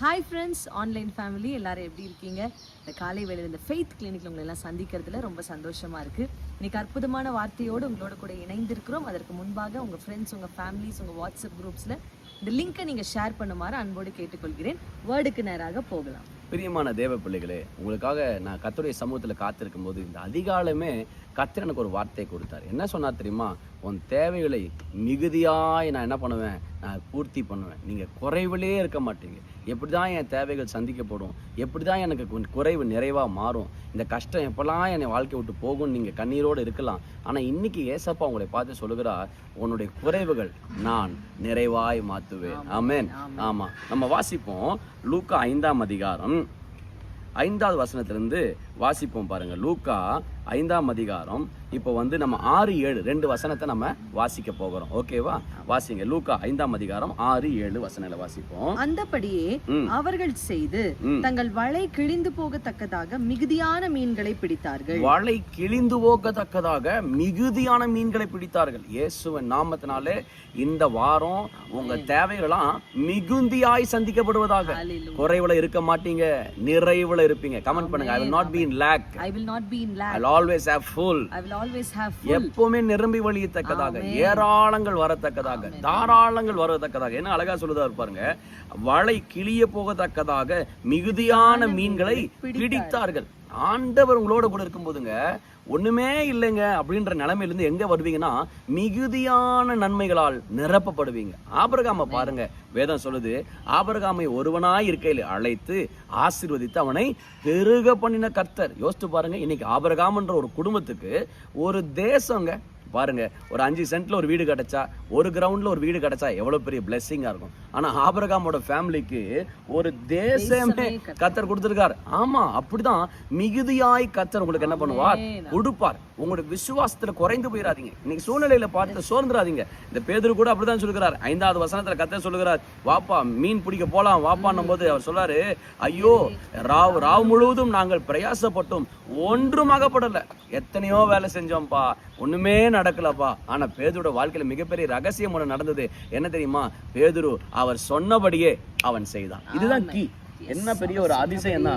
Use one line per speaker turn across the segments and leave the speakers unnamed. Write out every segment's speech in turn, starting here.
Hi friends online family எல்லாரும் எப்படி இருக்கீங்க? இந்த காலை வேலையில் இந்த ஃபெய்த் கிளினிக்கில் உங்களை எல்லாம் சந்திக்கிறதுல ரொம்ப சந்தோஷமாக இருக்குது இன்றைக்கி அற்புதமான வார்த்தையோடு உங்களோட கூட இணைந்திருக்கிறோம். அதற்கு முன்பாக உங்கள் ஃப்ரெண்ட்ஸ் உங்கள் ஃபேமிலிஸ் உங்கள் வாட்ஸ்அப் குரூப்ஸில் இந்த லிங்கை நீங்கள் ஷேர் பண்ணுமாறு அன்போடு கேட்டுக்கொள்கிறேன். வேர்டுக்கு நேராக போகலாம்.
பிரியமான தேவ பிள்ளைகளே உங்களுக்காக நான் கத்தருடைய சமூகத்தில் காத்திருக்கும் போது இந்த அதிகாலமே கத்தர் எனக்கு ஒரு வார்த்தை கொடுத்தார். என்ன சொன்னார் தெரியுமா? உன் தேவைகளை மிகுதியாய் நான் என்ன பண்ணுவேன்? நான் பூர்த்தி பண்ணுவேன். நீங்கள் குறைவிலே இருக்க மாட்டீங்க. எப்படி தான் என் தேவைகள் சந்திக்கப்படும் எப்படி தான் எனக்கு குறைவு நிறைவாக மாறும் இந்த கஷ்டம் எப்போல்லாம் என்னை வாழ்க்கை விட்டு போகும் நீங்கள் கண்ணீரோடு இருக்கலாம். ஆனால் இன்னைக்கு ஏசப்பா உங்களை பார்த்து சொல்லுகிறார் உன்னுடைய குறைவுகள் நான் நிறைவாய் மாற்றுவேன். ஆமென். ஆமாம். நம்ம வாசிப்போம் லூக்கா ஐந்தாம் அதிகாரம் ஐந்தாவது வசனத்திலிருந்து வாசிப்போம் பாருங்க. லூக்கா ஐந்தாம் அதிகாரம். இப்போ வந்து நம்ம ஆறு ஏழு ரெண்டு வசனத்தை நம்ம வாசிக்க போகிறோம். ஓகேவா வாசிங்க. லூக்கா ஐந்தாம் அதிகாரம் ஆறு ஏழு வசனங்களை வாசிப்போம்.
அந்தபடியே. அவர்கள் செய்து. தங்கள் வலை கிழிந்து போகத்தக்கதாக மிகுதியான மீன்களை பிடித்தார்கள்.
வலை கிழிந்து போகத்தக்கதாக மிகுதியான மீன்களை பிடித்தார்கள். இயேசுவின் நாமத்தினாலே இந்த வாரம் உங்க தேவைகளாம் மிகுந்தியாய் சந்திக்கப்படுவதாக. குறைவுல இருக்க மாட்டீங்க நிறைவுல இருப்பீங்க. கமெண்ட் பண்ணுங்க. ஐ வில் நாட் பி எப்பவுமே நிரம்பி வழியத்தக்கதாக ஏராளங்கள் வரத்தக்கதாக தாராளங்கள் வரத்தக்கதாக. என்ன அழகா சொல்லுதா பாருங்க. வலை கிளிய போகத்தக்கதாக மிகுதியான மீன்களை பிடித்தார்கள். ஆண்டவர் உங்களோட கூட இருக்கும்போதுங்க ஒன்றுமே இல்லைங்க அப்படின்ற நிலைமையிலேருந்து எங்கே வருவீங்கன்னா மிகுதியான நன்மைகளால் நிரப்பப்படுவீங்க. ஆபரகாம பாருங்க வேதம் சொல்லுது ஆபரகாமை ஒருவனாய் இருக்கையில் அழைத்து ஆசீர்வதித்து அவனை பெருக பண்ணின கர்த்தர். யோசித்து பாருங்க இன்னைக்கு ஆபரகாமன்ற ஒரு குடும்பத்துக்கு ஒரு தேசங்க பாருங்க ஒரு அஞ்சு சென்ட்ல ஒரு வீடு கிடைச்சா ஒரு கிரவுண்ட்ல ஒரு வீடு கிடைச்சா எவ்வளவு பெரிய பிளெஸ்ஸிங்கா இருக்கும். ஆனா ஆபரகாமோட ஃபேமிலிக்கு ஒரு தேசமே கத்தர். கொடுத்திருக்கார். ஆமா அப்படிதான் மிகுதியாய் கத்தர் உங்களுக்கு என்ன பண்ணுவார்? கொடுப்பார். உங்களுடைய விசுவாசத்துல குறைந்து போயிடாதீங்க இன்னைக்கு சூழ்நிலையில பார்த்து சோர்ந்துடாதீங்க இந்த பேதுரு கூட அப்படிதான் சொல்லுகிறார். ஐந்தாவது வசனத்துல கத்தர் சொல்லுகிறார் வாப்பா மீன் பிடிக்க போலாம் வாப்பான்னும் போது அவர் சொல்றாரு ஐயோ ராவ் ராவ் முழுவதும் நாங்கள் பிரயாசப்பட்டோம் ஒன்றும் அகப்படல எத்தனையோ வேலை செஞ்சோம்ப்பா ஒண்ணுமே நடக்கலப்பா. ஆனா பேதுரோட வாழ்க்கையில மிகப்பெரிய ரகசியம் ஒண்ணு நடந்தது. என்ன தெரியுமா? பேதுரு அவர் சொன்னபடியே அவன் செய்தான். இதுதான் கீ என்ன பெரிய ஒரு அதிசயம்னா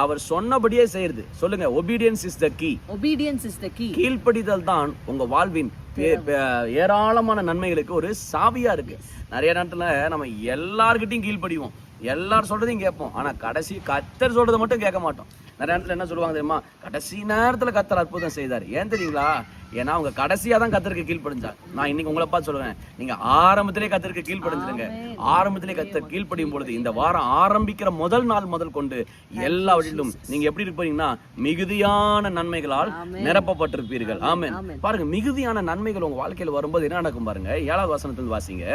அவர் சொன்னபடியே செய்யறது. சொல்லுங்க obedience is the key
obedience is the key.
கீழ்ப்படிதல் தான் உங்க வாழ்வின் ஏராளமான நன்மைகளுக்கு ஒரு சாவியா இருக்கு. நிறைய நேரத்துல நம்ம எல்லார்கிட்டயும் கீழ்ப்படிவோம். எல்லாரும் சொல்றதையும் கேட்போம். ஆனா கடைசி கத்தர் சொல்றதை மட்டும் கேட்க மாட்டோம். நிறைய நேரத்துல என்ன சொல்லுவாங்க தெரியுமா? கடைசி நேரத்துல கத்தர் அற்புதம் செய்தார். ஏன் தெரியுங்களா? ஏன்னா அவங்க கடைசியா தான் கத்தருக்கு கீழ்ப்படிஞ்சார் நான் இன்னைக்கு உங்களை பார்த்து சொல்லுவேன் நீங்க ஆரம்பத்திலே கத்தருக்கு கீழ்ப்படிஞ்சிருங்க. ஆரம்பத்திலே கத்தர் கீழ்ப்படியும் பொழுது இந்த வாரம் ஆரம்பிக்கிற முதல் நாள் முதல் கொண்டு எல்லாவற்றிலும் நீங்க எப்படி இருப்பீங்கன்னா மிகுதியான நன்மைகளால் நிரப்பப்பட்டிருப்பீர்கள். ஆமென். பாருங்க மிகுதியான நன்மைகள் உங்க வாழ்க்கையில வரும்போது என்ன நடக்கும் பாருங்க? ஏழாவது வசனத்தில் வாசிங்க.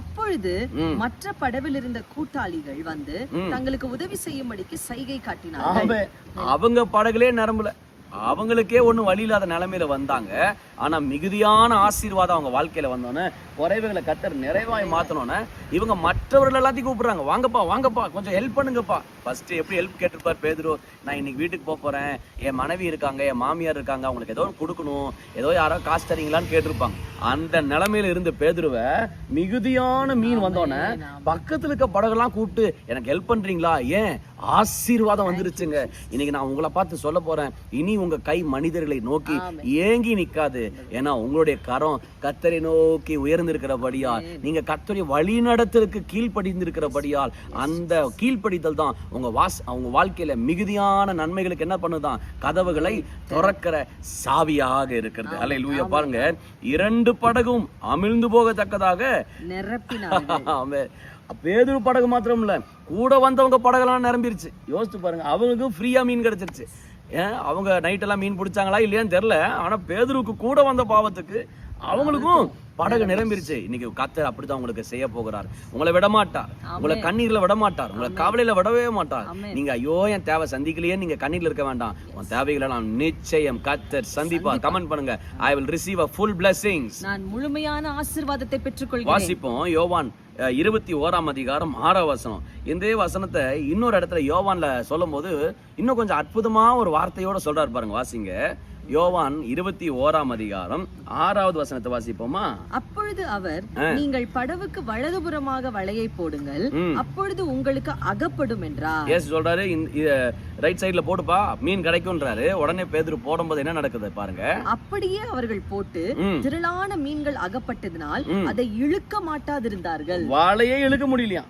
அப்பொழுது மற்ற படவில் இருந்த கூட்டாளிகள் வந்து தங்களுக்கு உதவி செய்யும்படிக்கு சைகை காட்டினார்கள்.
அவங்க படகுலே நிரம்பல. அவங்களுக்கே ஒண்ணும் வழி இல்லாத நிலமையில வந்தாங்க. ஆனா மிகுதியான ஆசீர்வாதம் அவங்க வாழ்க்கையில வந்தோன்னே குறைவுகளை கத்தர் நிறைவாய் மாற்றினோன்னே இவங்க மற்றவர்கள் எல்லாத்தையும் கூப்பிடுறாங்க. வாங்கப்பா வாங்கப்பா கொஞ்சம் ஹெல்ப் பண்ணுங்கப்பா. ஃபர்ஸ்ட் எப்படி ஹெல்ப் கேட்டிருப்பார் பேதுரு? நான் இன்னைக்கு வீட்டுக்கு போக போறேன். என் மனைவி இருக்காங்க என் மாமியார் இருக்காங்க அவங்களுக்கு ஏதோ ஒண்ணு கொடுக்கணும். ஏதோ யாரோ காசு தரீங்களான்னு கேட்டிருப்பாங்க. அந்த நிலைமையில இருந்த பேதுருவை மிகுதியான மீன் வந்தோன்னே பக்கத்துல இருக்க படகுலாம் கூப்பிட்டு எனக்கு ஹெல்ப் பண்றீங்களா? ஏன்? ஆசீர்வாதம் வந்துருச்சுங்க. இன்னைக்கு நான் உங்களை பார்த்து சொல்ல போறேன். இனி உங்க கை மனிதர்களை நோக்கி ஏங்கி நிக்காது. ஏன்னா உங்களுடைய கரம் கத்தரை நோக்கி உயர்ந்திருக்கிறபடியால் நீங்க கத்தரை வழிநடத்தலுக்கு கீழ்ப்படிந்திருக்கிறபடியால் அந்த கீழ்ப்படிதல் தான் உங்க வாஸ் உங்க வாழ்க்கையில மிகுதியான நன்மைகளுக்கு என்ன பண்ணுதான் கதவுகளை திறக்கிற சாவியாக இருக்கிறது. அல்ல லூயா பாருங்க இரண்டு படகும் அமிழ்ந்து போகத்தக்கதாக. பேதுரு படகு மாத்திரம் இல்ல கூட வந்தவங்க படகெல்லாம் நிரம்பிருச்சு. யோசிச்சு பாருங்க அவங்களுக்கும் ஃப்ரீயா மீன் கிடைச்சிருச்சு. ஏன்? அவங்க நைட் எல்லாம் மீன் பிடிச்சாங்களா இல்லையான்னு தெரியல. ஆனா பேதருக்கு கூட வந்த பாவத்துக்கு அவங்களுக்கும் படகு நிரம்பிருச்சு. இன்னைக்கு கத்தர் அப்படிதான் உங்களுக்கு செய்ய போகிறார். உங்களை விட மாட்டார். உங்களை கண்ணீர்ல விட மாட்டார். உங்களை கவலையில விடவே மாட்டார். நீங்க ஐயோ என் தேவை சந்திக்கலையே நீங்க கண்ணீர்ல இருக்க வேண்டாம். உன் தேவைகளை நான் நிச்சயம் கத்தர் சந்திப்பார். கமெண்ட் பண்ணுங்க. I will receive a full blessings.
நான் முழுமையான ஆசீர்வாதத்தை பெற்றுக்கொள்கிறேன்.
வாசிப்போம். யோவான் இருபத்தி ஓராம் அதிகாரம் ஆறாம் வசனம். இந்த வசனத்தை இன்னொரு இடத்துல யோவான்ல சொல்லும் போது இன்னும் கொஞ்சம் அற்புதமா ஒரு வார்த்தையோட சொல்றாரு பாருங்க. வாசிங்க. யோவான் இருபத்தி ஓராம் அதிகாரம் ஆறாவது வசனத்தை வாசிப்போமா?
அப்பொழுது அவர் நீங்கள் படவுக்கு வலதுபுறமாக வலையை போடுங்கள். அப்பொழுது உங்களுக்கு அகப்படும் என்றார்
ஏசு சொல்றாரு ரைட் சைடுல போடுப்பா மீன் கிடைக்கும்ன்றாரு. உடனே பேதுரு போடும்போது என்ன நடக்குது பாருங்க.
அப்படியே அவர்கள் போட்டு. திரளான மீன்கள் அகப்பட்டதினால் அதை இழுக்க மாட்டாதிருந்தார்கள்.
வாழையே இழுக்க முடியலையா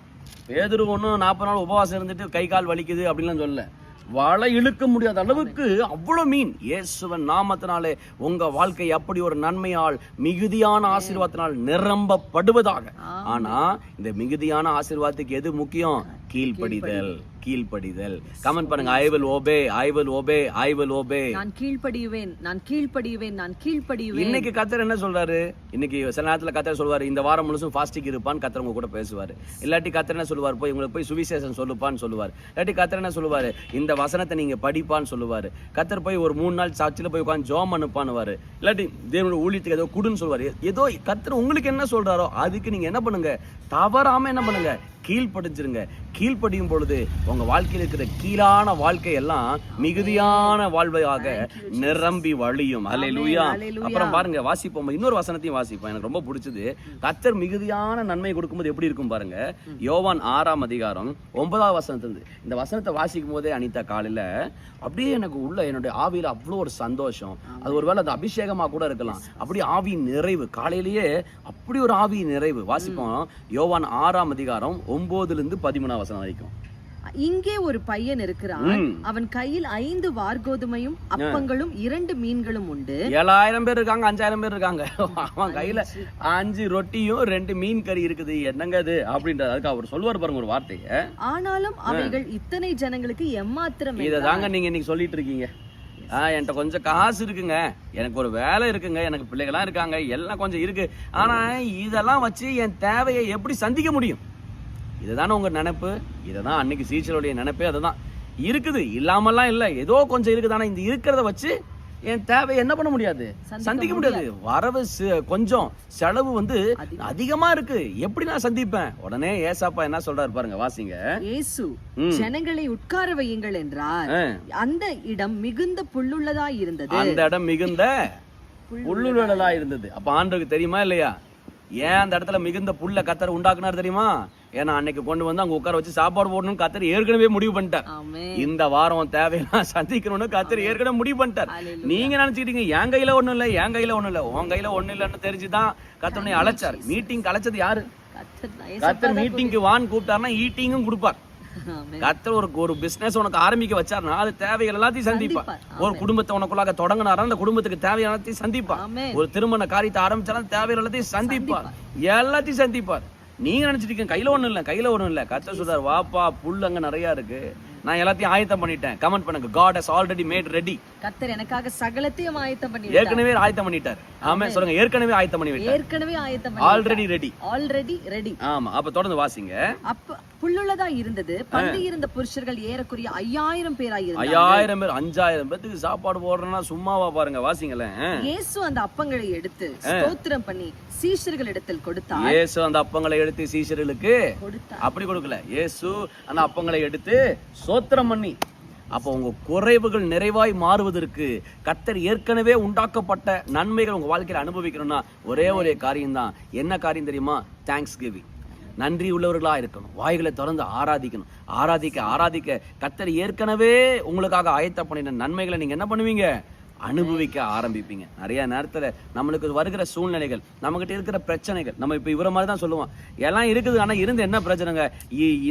பேதுரு ஒன்றும் நாற்பது நாள் உபவாசம் இருந்துட்டு கை கால் வலிக்குது அப்படின்லாம் சொல்லல. வலை இழுக்க முடியாத அளவுக்கு அவ்வளவு மீன். இயேசுவன் நாமத்தினாலே உங்க வாழ்க்கை அப்படி ஒரு நன்மையால் மிகுதியான ஆசீர்வாதத்தினால் நிரம்பப்படுவதாக. ஆனா இந்த மிகுதியான ஆசீர்வாதத்துக்கு எது முக்கியம்? கீழ்ப்படிதல். கீழ்ப்படிதல். கமெண்ட் பண்ணுங்க I will obey I will obey I will obey
நான் கீழ்ப்படியுவேன் நான் கீழ்ப்படியுவேன் நான் கீழ்ப்படியுவேன்
இன்னைக்கு கத்தர் என்ன சொல்றாரு? இன்னைக்கு சில நேரத்துல கத்தர் சொல்வாரு இந்த வாரம் முழுசும் ஃபாஸ்டிங் இருப்பான்னு கத்தர் உங்க கூட பேசுவாரு. இல்லாட்டி கத்தர் என்ன சொல்லுவார்? போய் உங்களுக்கு போய் சுவிசேஷம் சொல்லுப்பான்னு சொல்லுவார். இல்லாட்டி கத்தர் என்ன சொல்லுவாரு? இந்த வசனத்தை நீங்க படிப்பான்னு சொல்லுவாரு. கத்தர் போய் ஒரு மூணு நாள் சர்ச்சில் போய் உட்காந்து ஜோம் அனுப்பானுவாரு இல்லாட்டி தேவனோட ஊழியத்துக்கு ஏதோ குடுன்னு சொல்லுவாரு. ஏதோ கத்தர் உங்களுக்கு என்ன சொல்றாரோ அதுக்கு நீங்க என்ன பண்ணுங்க? தவறாம என்ன பண்ணுங்க? கீழ்ப்படிஞ்சிருங்க. கீழ்ப்படியும் பொழுது உங்க வாழ்க்கையில் இருக்கிற கீழான வாழ்க்கை எல்லாம் மிகுதியான வாழ்வையாக நிரம்பி வழியும். அல்லேலூயா
அல்லேலூயா.
அப்புறம் பாருங்க வாசிப்போம். இன்னொரு வசனத்தையும் வாசிப்போம். எனக்கு ரொம்ப பிடிச்சது. கத்தர் மிகுதியான நன்மை கொடுக்கும்போது எப்படி இருக்கும் பாருங்க? யோவான் ஆறாம் அதிகாரம் ஒன்பதாம் வசனத்திலிருந்து. இந்த வசனத்தை வாசிக்கும் போதே அனிதா காலையில அப்படியே எனக்கு உள்ள என்னுடைய ஆவியில அவ்வளோ ஒரு சந்தோஷம். அது ஒருவேளை அது அபிஷேகமா கூட இருக்கலாம். அப்படி ஆவி நிறைவு. காலையிலேயே அப்படி ஒரு ஆவி நிறைவு. வாசிப்போம். யோவான் ஆறாம் அதிகாரம் ஒன்பதுல இருந்து பதிமூணாம் வசனம் வரைக்கும்.
இங்கே ஒரு பையன் இருக்கிறான். அவன் கையில் ஐந்து வார்கோதுமையும் அப்பங்களும் இரண்டு மீன்களும் உண்டு.
ஏழாயிரம் பேர் இருக்காங்க அஞ்சாயிரம் பேர் இருக்காங்க. அவன் கையில அஞ்சு ரொட்டியும் ரெண்டு மீன் கறி இருக்குது. என்னங்க அது அப்படின்றது அதுக்கு அவர் சொல்லுவார் பாருங்க ஒரு வார்த்தையை.
ஆனாலும் அவைகள் இத்தனை ஜனங்களுக்கு எம்மாத்திரம்
இதை தாங்க நீங்க இன்னைக்கு சொல்லிட்டு இருக்கீங்க. என்கிட்ட கொஞ்சம் காசு இருக்குங்க. எனக்கு ஒரு வேலை இருக்குங்க. எனக்கு பிள்ளைகளாம் இருக்காங்க. எல்லாம் கொஞ்சம் இருக்கு. ஆனா இதெல்லாம் வச்சு என் தேவையை எப்படி சந்திக்க முடியும்? இதுதானே உங்க நினைப்பு? இதை தான் அன்னைக்கு சீச்சருடைய நினைப்பே அதுதான். இருக்குது இல்லாமலாம் இல்லை. ஏதோ கொஞ்சம் இருக்குது ஆனா இந்த இருக்கிறத வச்சு என் தேவையை என்ன பண்ண முடியாது? சந்திக்க முடியாது. வரவு கொஞ்சம் செலவு வந்து அதிகமா. இருக்கு. எப்படி நான் சந்திப்பேன்? உடனே ஏசாப்பா என்ன சொல்றாரு பாருங்க வாசிங்க. ம்.
ஜனங்களை உட்கார வையுங்கள் என்றார். அந்த இடம் மிகுந்த புல்லுள்ளதாய் இருந்தது?
அந்த இடம் மிகுந்த புல்லுழலா இருந்தது. அப்ப ஆண்டவருக்கு தெரியுமா இல்லையா? ஏன் அந்த இடத்துல மிகுந்த புல்ல கத்தர் உண்டாக்குனார் தெரியுமா? ஏன்னா அன்னைக்கு கொண்டு வந்து அங்க உட்கார வச்சு சாப்பாடு போடணும்னு கத்தர் ஏற்கனவே முடிவு பண்ணிட்டார். இந்த வாரம் தேவையெல்லாம் சந்திக்கணும்னு கத்தர் ஏற்கனவே முடிவு பண்ணிட்டார். நீங்க நினைச்சுக்கிட்டீங்க என் கையில ஒண்ணும் இல்ல என் கையில ஒண்ணும் இல்ல உன் கையில ஒண்ணும் இல்லைன்னு தெரிஞ்சுதான் கத்தனை அழைச்சார். மீட்டிங் அழைச்சது யாரு? கத்தர் மீட்டிங்க்கு வான்னு கூப்பிட்டாருன்னா ஈட்டிங்கும் கொடுப்பார். கத்தர் ஒரு ஒரு பிசினஸ் உனக்கு ஆரம்பிக்க வச்சாருன்னா அது தேவைகள் எல்லாத்தையும் சந்திப்பார். ஒரு குடும்பத்தை உனக்குள்ளாக தொடங்கினாரா அந்த குடும்பத்துக்கு தேவையான
ஆமே
ஒரு திருமண காரியத்தை ஆரம்பிச்சாலும் தேவையான எல்லாத்தையும் சந்திப்பார். எல்லாத்தையும் சந்திப்பார். நீங்க நினைச்சிட்டு கையில் கையில ஒண்ணும் இல்ல கையில ஒண்ணும் இல்ல. சுதார் சொல்றாரு வாப்பா புல் அங்க நிறைய இருக்கு. நான் எல்லாத்தையும் ஆயத்தம் பண்ணிட்டேன். கமெண்ட் பண்ணுங்க. God has already made ready
கர்த்தர் எனக்காக சகலத்தையும் ஆயத்தம் பண்ணி
ஏற்கனவே ஆயத்தம் பண்ணிட்டார். ஆமே சொல்லுங்க ஏற்கனவே ஆயத்தம் பண்ணி விட்டார்
ஏற்கனவே ஆயத்தம் பண்ணி
ஆல்ரெடி ரெடி
ஆல்ரெடி ரெடி
ஆமா அப்ப தொடர்ந்து வாசிங்க.
அப்ப புல்லுள்ளதா இருந்தது. பந்தி இருந்த புருஷர்கள் ஏறக்குறைய ஐயாயிரம் பேராய் இருந்தார்
ஐயாயிரம் பேர் அஞ்சாயிரம் பேத்துக்கு சாப்பாடு போடுறேன்னா சும்மாவா பாருங்க வாசிங்களேன்.
இயேசு அந்த அப்பங்களை எடுத்து ஸ்தோத்திரம் பண்ணி சீஷர்களிடத்தில் கொடுத்தார்.
இயேசு அந்த அப்பங்களை எடுத்து சீஷர்களுக்கு
கொடுத்தார்.
அப்படி கொடுக்கல. இயேசு அந்த அப்பங்களை எடுத்து சோத்திரம் பண்ணி அப்போ உங்கள் குறைவுகள் நிறைவாய் மாறுவதற்கு கத்தர் ஏற்கனவே உண்டாக்கப்பட்ட நன்மைகள் உங்கள் வாழ்க்கையில் அனுபவிக்கணும்னா ஒரே ஒரே காரியம்தான். என்ன காரியம் தெரியுமா? தேங்க்ஸ் கிவிங் நன்றி உள்ளவர்களா இருக்கணும். வாய்களை திறந்து ஆராதிக்கணும். ஆராதிக்க ஆராதிக்க கத்தர் ஏற்கனவே உங்களுக்காக ஆயத்த பண்ணின நன்மைகளை நீங்கள் என்ன பண்ணுவீங்க? அனுபவிக்க ஆரம்பிப்பீங்க. நிறைய நேரத்துல நம்மளுக்கு வருகிற சூழ்நிலைகள் நம்மகிட்ட இருக்கிற பிரச்சனைகள் நம்ம இப்ப இவர மாதிரி தான் சொல்லுவோம். எல்லாம் இருக்குது ஆனா இருந்து என்ன பிரச்சனைங்க?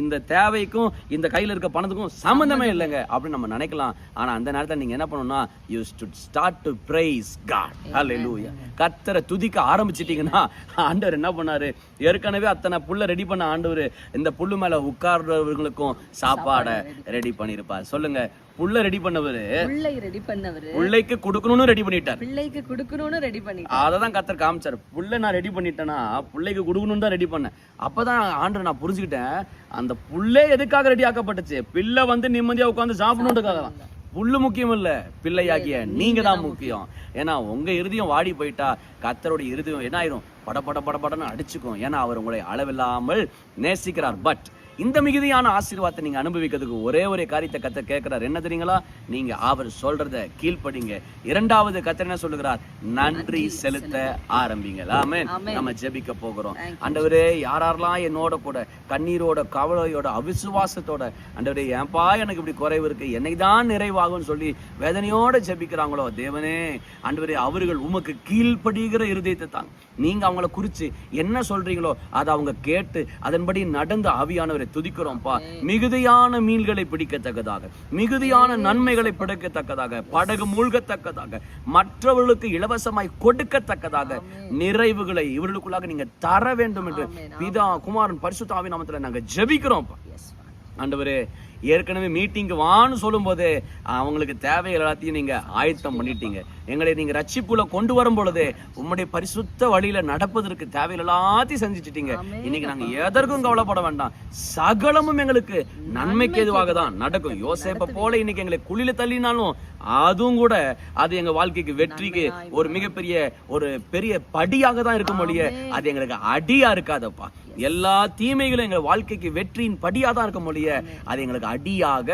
இந்த தேவைக்கும் இந்த கையில இருக்க பணத்துக்கும் சம்பந்தமே இல்லைங்க. அப்படின்னு நம்ம நினைக்கலாம். ஆனா அந்த நேரத்துல நீங்க என்ன பண்ணணும்னா you start to praise God. ஹalleluya கர்த்தரை துதிக்க ஆரம்பிச்சிட்டீங்கன்னா ஆண்டவர் என்ன பண்ணாரு? ஏற்கனவே அத்தனை புல்ல ரெடி பண்ண ஆண்டவர் இந்த புல்லு மேல உட்கார்றவர்களுக்கும் சாப்பாடை ரெடி பண்ணிருப்பார். சொல்லுங்க. புல்ல ரெடி பண்ணவரு.
பிள்ளை ரெடி பண்ணவரு.
பிள்ளைக்கு கொடுக்கணும்னு ரெடி பண்ணிட்டார்.
பிள்ளைக்கு கொடுக்கணும்னு ரெடி பண்ணி
அதை தான் கத்தர் காமிச்சார். புல்லை நான் ரெடி பண்ணிட்டேன்னா பிள்ளைக்கு கொடுக்கணும்னு தான் ரெடி பண்ணேன். அப்பதான் ஆண்டு நான் புரிஞ்சுக்கிட்டேன். அந்த புல்லே எதுக்காக ரெடி ஆக்கப்பட்டுச்சு? பிள்ளை வந்து நிம்மதியா உட்காந்து சாப்பிடணுன்றதுக்காக தான். புல்லு முக்கியம் இல்ல பிள்ளையாகிய நீங்க தான் முக்கியம். ஏன்னா உங்க இருதயம் வாடி போயிட்டா கத்தருடைய இருதயம் என்ன ஆயிரும் பட பட பட படன்னு அடிச்சுக்கும். ஏன்னா அவர் உங்களை அளவில்லாமல் நேசிக்கிறார். பட் இந்த மிகுதியான ஆசீர்வாதத்தை நீங்க அனுபவிக்கிறதுக்கு ஒரே ஒரு காரியத்தை கத்த கேட்கிறார். என்ன தெரியுங்களா? நீங்க அவர் சொல்றத கீழ்ப்படிங்க. இரண்டாவது கத்தர் என்ன சொல்லுகிறார்? நன்றி செலுத்த ஆரம்பிங்க ஆமென். நம்ம ஜெபிக்க போகிறோம். ஆண்டவரே யாரெல்லாம் என்னோட கூட கண்ணீரோட கவலையோட அவிசுவாசத்தோட ஆண்டவரே ஏன்பா எனக்கு இப்படி குறைவு இருக்கு? என்னைக்கு தான் நிறைவாகும்னு சொல்லி வேதனையோட ஜெபிக்கிறாங்களோ? தேவனே ஆண்டவரே அவர்கள் உமக்கு கீழ்ப்படுகிற இருதயத்தை தாங்க. நீங்க அவங்கள குறிச்சு என்ன சொல்றீங்களோ அதை அவங்க கேட்டு அதன்படி நடந்து ஆவியானவரை துதிக்கிறோம்ப்பா மிகுதியான மீன்களை பிடிக்கத்தக்கதாக மிகுதியான நன்மைகளை பிடிக்கத்தக்கதாக படகு மூழ்கத்தக்கதாக மற்றவர்களுக்கு இலவசமாய் கொடுக்கத்தக்கதாக நிறைவுகளை இவர்களுக்குள்ளாக நீங்க தர வேண்டும் என்று பிதா குமாரன் பரிசுத்தாவி நாமத்துல நாங்க ஜெபிக்கிறோம்ப்பா
எஸ்
ஆண்டவரே ஏற்கனவே மீட்டிங்க்கு வான்னு சொல்லும்போதே அவங்களுக்கு தேவை எல்லாத்தையும் நீங்க ஆயத்தம் பண்ணிட்டீங்க. எங்களை நீங்க ரட்சிப்புல கொண்டு வரும் பொழுதே உம்முடைய பரிசுத்த வழியில நடப்பதற்கு தேவை எல்லாத்தையும் செஞ்சுட்டீங்க. இன்னைக்கு நாங்க எதற்கும் கவலைப்பட வேண்டாம். சகலமும் எங்களுக்கு நன்மைக்கு எதுவாக தான் நடக்கும். யோசேப்ப போல இன்னைக்கு எங்களை குழியில தள்ளினாலும் அதுவும் கூட அது எங்க வாழ்க்கைக்கு வெற்றிக்கு ஒரு மிகப்பெரிய ஒரு பெரிய படியாக தான் இருக்கும் ஒழிய அது எங்களுக்கு அடியா இருக்காதப்பா. எல்லா தீமைகளும் எங்கள் வாழ்க்கைக்கு வெற்றியின் படியாக தான் இருக்கும் மொழிய அது எங்களுக்கு அடியாக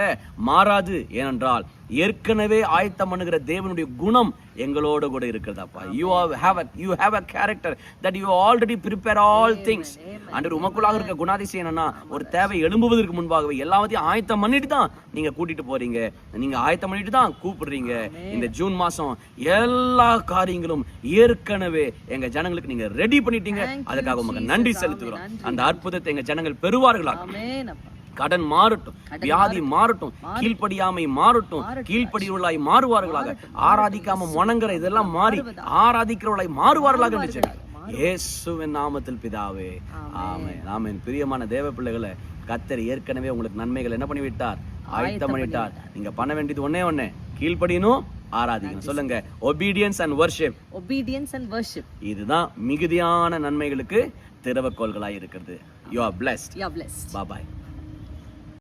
மாறாது. ஏனென்றால் ஏற்கனவே ஆயத்தம் பண்ணுகிற தேவனுடைய குணம் எங்களோட கூட இருக்கிறதாப்பா. You have you have a character that you already prepare all things அன்று உமக்குள்ளாக இருக்க குணாதிசயம் என்னன்னா ஒரு தேவை எழும்புவதற்கு முன்பாகவே எல்லாத்தையும் ஆயத்தம் பண்ணிட்டு தான் நீங்க கூட்டிட்டு போறீங்க. நீங்க ஆயத்தம் பண்ணிட்டு தான் கூப்பிடுறீங்க. இந்த ஜூன் மாசம் எல்லா காரியங்களும் ஏற்கனவே எங்க ஜனங்களுக்கு நீங்க ரெடி பண்ணிட்டீங்க. அதுக்காக உமக்கு நன்றி செலுத்துகிறோம். அந்த அற்புதத்தை எங்க ஜனங்கள் பெறுவார்களா கடன் மாறட்டும் வியாதி மாறட்டும். கீழ்ப்படியாமை மாறட்டும் கீழ்ப்படியுள்ளாய் மாறுவார்களாக. ஆராதிக்காம முணங்குற இதெல்லாம் மாறி ஆராதிக்கிறவர்களாய் மாறுவார்களாக சொல்லி. இயேசுவின் நாமத்தில் பிதாவே ஆமென். ஆமென். பிரியமான தேவ பிள்ளைகளை கத்தர் ஏற்கனவே உங்களுக்கு நன்மைகள் என்ன பண்ணி விட்டார் ஆயத்தம் பண்ணிட்டார் நீங்க பண்ண வேண்டியது ஒண்ணே ஒண்ணே கீழ்ப்படியணும் ஆராதிக்கணும். சொல்லுங்க. Obedience and worship
obedience and worship.
இதுதான் மிகுதியான நன்மைகளுக்கு திறவக்கோள்களாய் இருக்கிறது. You are blessed
you are blessed.
பாபாய்